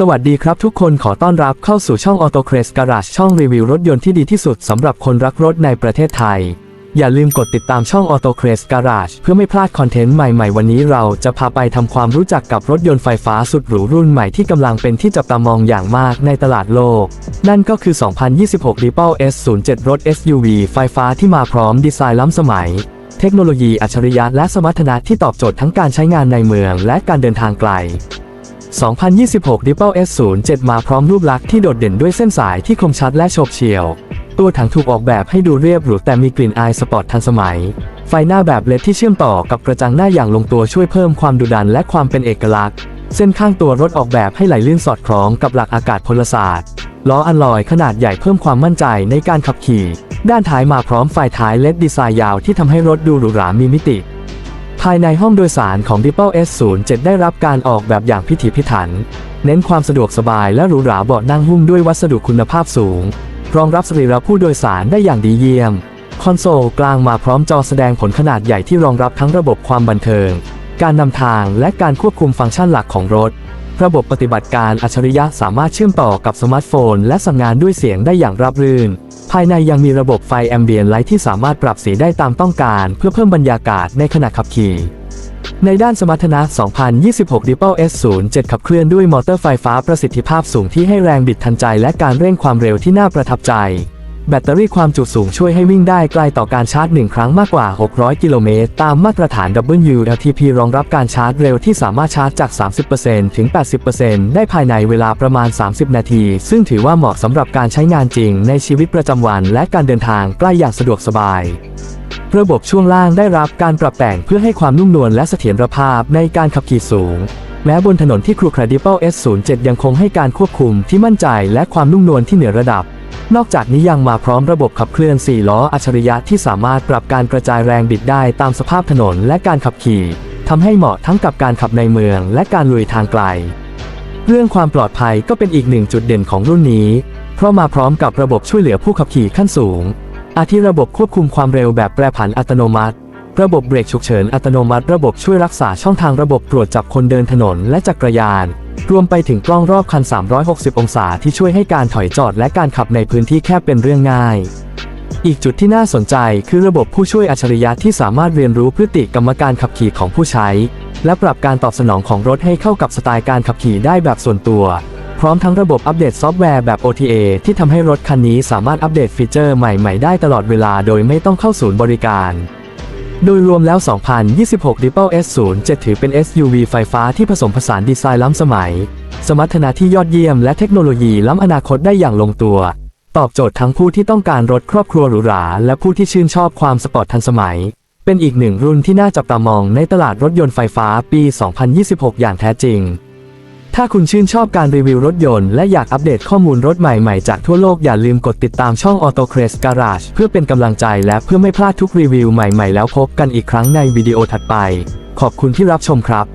สวัสดีครับทุกคนขอต้อนรับเข้าสู่ช่อง Auto c r a z e Garage ช่องรีวิวรถยนต์ที่ดีที่สุดสำหรับคนรักรถในประเทศไทย อย่าลืมกดติดตามช่อง Auto c r a z e Garage เพื่อไม่พลาดคอนเทนต์ใหม่ๆ วันนี้เราจะพาไปทำความรู้จักกับรถยนต์ไฟฟ้าสุดหรูรุ่นใหม่ที่กำลังเป็นที่จับตามองอย่างมากในตลาดโลก นั่นก็คือ 2026 Ripple S07 รถ SUV ไฟฟ้าที่มาพร้อมดีไซน์ล้ำสมัย เทคโนโลยีอัจฉริยะและสมรรถนะที่ตอบโจทย์ทั้งการใช้งานในเมืองและการเดินทางไกล 2026 Ripple S07 มาพร้อมรูปลักษณ์ที่โดดเด่นด้วยเส้นสายที่คมชัดและโฉบเฉี่ยว ตัวถังถูกออกแบบให้ดูเรียบหรูแต่มีกลิ่นอายสปอร์ตทันสมัย ไฟหน้าแบบเลดที่เชื่อมต่อกับกระจังหน้าอย่างลงตัวช่วยเพิ่มความดุดันและความเป็นเอกลักษณ์ เส้นข้างตัวรถออกแบบให้ไหลลื่นสอดคล้องกับหลักอากาศพลศาสตร์ล้ออัลลอยขนาดใหญ่เพิ่มความมั่นใจในการขับขี่ ด้านท้ายมาพร้อมไฟท้ายเลดดีไซน์ยาวที่ทำให้รถดูหรูหรามีมิติายในห้องโดยสารของ Ripple S07 ได้รับการออกแบบอย่างพิถีพิถัน เน้นความสะดวกสบายและหรูหราเบาะนั่งหุ้มด้วยวัสดุคุณภาพสูง รองรับสรีระผู้โดยสารได้อย่างดีเยี่ยม คอนโซลกลางมาพร้อมจอแสดงผลขนาดใหญ่ที่รองรับทั้งระบบความบันเทิง การนำทางและการควบคุมฟังก์ชันหลักของรถ ระบบปฏิบัติการอัจฉริยะสามารถเชื่อมต่อกับสมาร์ทโฟน และสั่งงานด้วยเสียงได้อย่างราบรื่น ภายในยังมีระบบไฟแอมเบียนไลท์ที่สามารถปรับสีได้ตามต้องการ เพื่อเพิ่มบรรยากาศในขณะขับขี่ ในด้านสมรรถนะ 2026 Ripple S07 ขับเคลื่อนด้วยมอเตอร์ไฟฟ้าประสิทธิภาพสูงที่ให้แรงบิดทันใจและการเร่งความเร็วที่น่าประทับใจ แบตเตอรี่ความจุสูงช่วยให้วิ่งได้ไกลต่อการชาร์จ 1 ครั้งมากกว่า 600 กิโลเมตร ตามมาตรฐาน WLTP รองรับการชาร์จเร็วที่สามารถชาร์จจาก 30%ถึง 80%ได้ภายในเวลาประมาณ 30 นาที ซึ่งถือว่าเหมาะสำหรับการใช้งานจริงในชีวิตประจำวัน และการเดินทางใกล้อย่างสะดวกสบายระบบช่วงล่างได้รับการปรับแต่งเพื่อให้ความนุ่มนวลและเสถียรภาพในการขับขี่สูง แม้บนถนนที่ครูครดิเปิล S07 ยังคงให้การควบคุมที่มั่นใจและความนุ่มนวลที่เหนือระดับ นอกจากนี้ยังมาพร้อมระบบขับเคลื่อน 4 ล้ออัจฉริยะที่สามารถปรับการกระจายแรงบิดได้ตามสภาพถนนและการขับขี่ทำให้เหมาะทั้งกับการขับในเมืองและการลุยทางไกล เรื่องความปลอดภัยก็เป็นอีกหนึ่งจุดเด่นของรุ่นนี้ เพราะมาพร้อมกับระบบช่วยเหลือผู้ขับขี่ขั้นสูง อาทิระบบควบคุมความเร็วแบบแปรผันอัตโนมัติ ระบบเบรกฉุกเฉินอัตโนมัติ ระบบช่วยรักษาช่องทางระบบตรวจจับคนเดินถนนและจักรยาน รวมไปถึงกล้องรอบคัน 360 องศาที่ช่วยให้การถอยจอดและการขับในพื้นที่แคบเป็นเรื่องง่าย อีกจุดที่น่าสนใจคือระบบผู้ช่วยอัจฉริยะที่สามารถเรียนรู้พฤติกรรมการขับขี่ของผู้ใช้ และปรับการตอบสนองของรถให้เข้ากับสไตล์การขับขี่ได้แบบส่วนตัว พร้อมทั้งระบบอัปเดตซอฟต์แวร์แบบ OTA ที่ทำให้รถคันนี้สามารถอัปเดตฟีเจอร์ใหม่ ๆ ได้ตลอดเวลาโดยไม่ต้องเข้าศูนย์บริการ โดยรวมแล้ว 2026 Ripple S07 ถือเป็น SUV ไฟฟ้าที่ผสมผสานดีไซน์ล้ำสมัย สมรรถนะที่ยอดเยี่ยมและเทคโนโลยีล้ำอนาคตได้อย่างลงตัว ตอบโจทย์ทั้งผู้ที่ต้องการรถครอบครัวหรูหรา และผู้ที่ชื่นชอบความสปอร์ตทันสมัย เป็นอีกหนึ่งรุ่นที่น่าจับตามองในตลาดรถยนต์ไฟฟ้าปี 2026 อย่างแท้จริง ถ้าคุณชื่นชอบการรีวิวรถยนต์และอยากอัปเดตข้อมูลรถใหม่ๆ จากทั่วโลกอย่าลืมกดติดตามช่อง Auto c r a z e Garage เพื่อเป็นกำลังใจและเพื่อไม่พลาดทุกรีวิวใหม่ๆ แล้วพบกันอีกครั้งในวิดีโอถัดไป ขอบคุณที่รับชมครับ